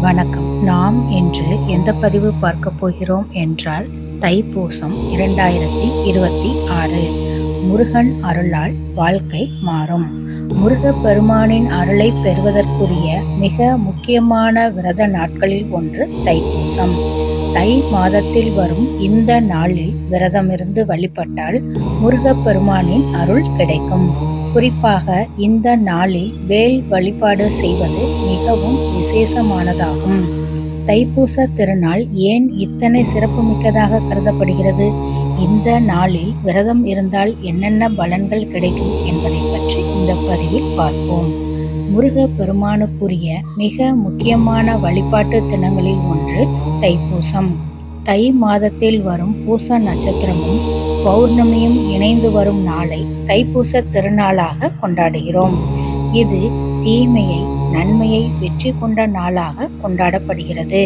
வணக்கம். நாம் இன்று எந்த பதிவு பார்க்க போகிறோம் என்றால் தைப்பூசம் இரண்டாயிரத்தி இருபத்தி ஆறு. முருகன் அருளால் வாழ்க்கை மாறும். முருக பெருமானின் அருளை பெறுவதற்குரிய மிக முக்கியமான விரத நாட்களில் ஒன்று தைப்பூசம். தை மாதத்தில் வரும் இந்த நாளில் விரதமிருந்து வழிபட்டால் முருகப் பெருமானின் அருள் கிடைக்கும். குறிப்பாக இந்த நாளில் வேல் வழிபாடு செய்வது மிகவும் விசேஷமானதாகும். தைப்பூச திருநாள் ஏன் இத்தனை சிறப்புமிக்கதாக கருதப்படுகிறது? இந்த நாளில் விரதம் இருந்தால் என்னென்ன பலன்கள் கிடைக்கும் என்பதை பற்றி இந்த பதிவில் பார்ப்போம். முருக பெருமானுக்குரிய மிக முக்கியமான வழிபாட்டு தினங்களில் ஒன்று தைப்பூசம். தை மாதத்தில் வரும் பூச நட்சத்திரமும் பௌர்ணமியும் இணைந்து வரும் நாளை தைப்பூச திருநாளாக கொண்டாடுகிறோம். இது தீமையை நன்மையை வெற்றி கொண்ட நாளாக கொண்டாடப்படுகிறது.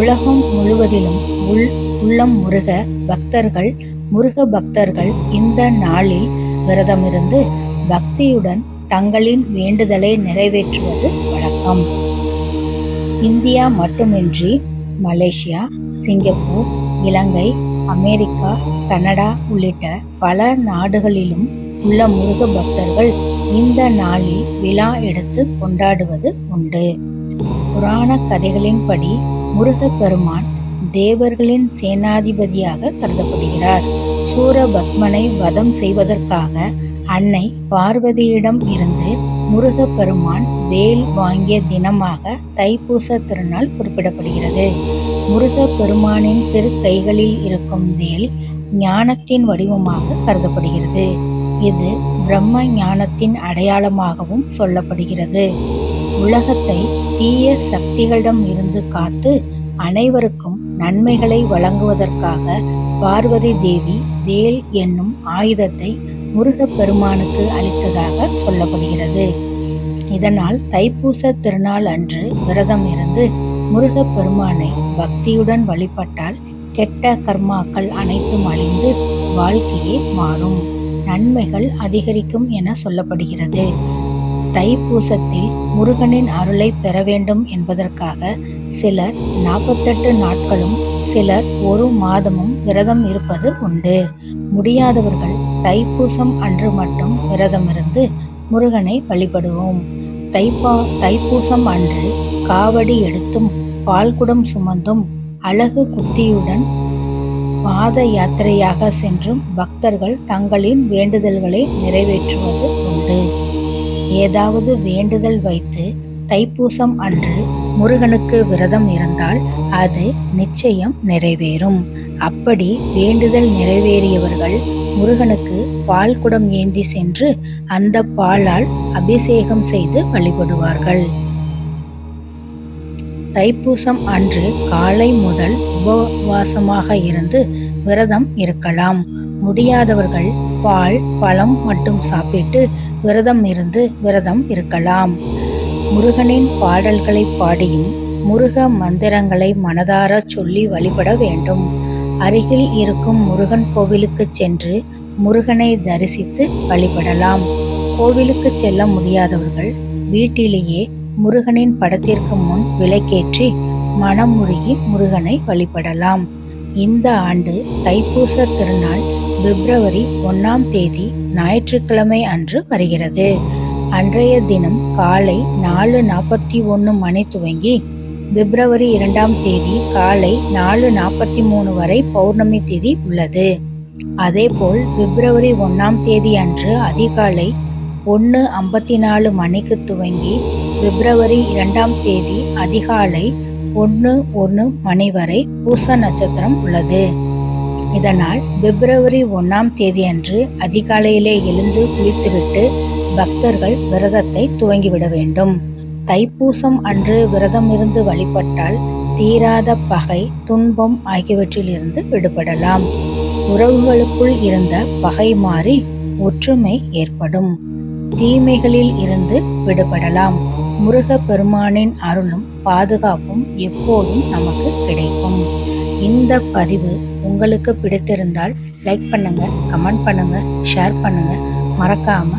உலகம் முழுவதிலும் உள் உள்ளம் முருக பக்தர்கள் முருக பக்தர்கள் இந்த நாளில் விரதமிருந்து பக்தியுடன் தங்களின் வேண்டுதலை நிறைவேற்றுவது வழக்கம். இந்தியா மட்டுமின்றி மலேசியா சிங்கப்பூர் இலங்கை அமெரிக்கா கனடா உள்ளிட்ட பல நாடுகளிலும் உள்ள முருக பக்தர்கள் இந்த நாளில் விழா எடுத்து கொண்டாடுவது உண்டு. புராண கதைகளின்படி முருகப்பெருமான் தேவர்களின் சேனாதிபதியாக கருதப்படுகிறார். சூரபத்மனை வதம் செய்வதற்காக அன்னை பார்வதியிடம் இருந்து முருகப்பெருமான் வேல் வாங்கிய தினமாக தைப்பூச திருநாள் குறிப்பிடப்படுகிறது. முருகப்பெருமானின் திருக்கைகளில் இருக்கும் வேல் ஞானத்தின் வடிவமாக கருதப்படுகிறது. இது பிரம்ம ஞானத்தின் அடையாளமாகவும் சொல்லப்படுகிறது. உலகத்தை தீய சக்திகளிடம் இருந்து காத்து அனைவருக்கும் நன்மைகளை வழங்குவதற்காக பார்வதி தேவி வேல் என்னும் ஆயுதத்தை முருகப்பெருமானுக்கு அளித்ததாக சொல்லப்படுகிறது. இதனால் தைப்பூச திருநாள் அன்று விரதம் இருந்து முருகப்பெருமானை பக்தியுடன் வழிபட்டால் கெட்ட கர்மாக்கள் அனைத்தும் அழிந்து வாழ்க்கையே மாறும். நன்மைகள் அதிகரிக்கும் என சொல்லப்படுகிறது. தைப்பூசத்தில் முருகனின் அருளை பெற வேண்டும் என்பதற்காக சிலர் நாற்பத்தெட்டு நாட்களும் சிலர் ஒரு மாதமும் விரதம் இருப்பது உண்டு. முடியாதவர்கள் தைப்பூசம் அன்று மட்டும் விரதமிருந்து முருகனை வழிபடுவோம். தைப்பா தைப்பூசம் அன்று காவடி எடுத்தும் பால்குடம் சுமந்தும் அழகு குத்தியுடன் பாத யாத்திரையாக சென்றும் பக்தர்கள் தங்களின் வேண்டுதல்களை நிறைவேற்றுவது உண்டு. ஏதாவது வேண்டுதல் வைத்து தைப்பூசம் அன்று முருகனுக்கு விரதம் இருந்தால் அது நிச்சயம் நிறைவேறும். அப்படி வேண்டுதல் நிறைவேறியவர்கள் முருகனுக்கு பால் குடம் ஏந்தி சென்று அந்த பாலால் அபிஷேகம் செய்து வழிபடுவார்கள். தைப்பூசம் அன்று காலை முதல் உபவாசமாக இருந்து விரதம் இருக்கலாம். முடியாதவர்கள் பால் பழம் மட்டும் சாப்பிட்டு விரதம் இருந்து விரதம் இருக்கலாம். முருகனின் பாடல்களை பாடியும் முருக மந்திரங்களை மனதார சொல்லி வழிபட வேண்டும். அருகில் இருக்கும் முருகன் கோவிலுக்கு சென்று முருகனை தரிசித்து வழிபடலாம். கோவிலுக்கு செல்ல முடியாதவர்கள் வீட்டிலேயே முருகனின் படத்திற்கு முன் விளக்கேற்றி மனமுருகி முருகனை வழிபடலாம். இந்த ஆண்டு தைப்பூச திருநாள் பிப்ரவரி ஒன்றாம் தேதி ஞாயிற்றுக்கிழமை அன்று வருகிறது. அன்றைய தினம் காலை நாலு நாற்பத்தி ஒன்று மணி துவங்கி பிப்ரவரி இரண்டாம் தேதி காலை நாலு நாற்பத்தி மூணு வரை பௌர்ணமி தேதி உள்ளது. அதேபோல் பிப்ரவரி ஒன்றாம் தேதி அன்று அதிகாலை ஒன்று ஐம்பத்தி நாலு மணிக்கு துவங்கி பிப்ரவரி இரண்டாம் தேதி அதிகாலை ஒன்று ஒன்று மணி வரை பூச நட்சத்திரம் உள்ளது. இதனால் பிப்ரவரி ஒன்றாம் தேதி அன்று அதிகாலையிலே எழுந்து குளித்துவிட்டு பக்தர்கள் விரதத்தை துவங்கிவிட வேண்டும். தைப்பூசம் அன்று விரதம் இருந்து வழிபட்டால் தீராத பகை துன்பம் ஆகியவற்றிலிருந்து விடுபடலாம். உறவுகளுக்குள் இருந்த பகை மாறி ஒற்றுமை ஏற்படும். தீமைகளில் இருந்து விடுபடலாம். முருக பெருமானின் அருளும் பாதுகாப்பும் எப்போதும் நமக்கு கிடைக்கும். இந்த பதிவு உங்களுக்கு பிடித்திருந்தால் லைக் பண்ணுங்க கமெண்ட் பண்ணுங்க ஷேர் பண்ணுங்க. மறக்காம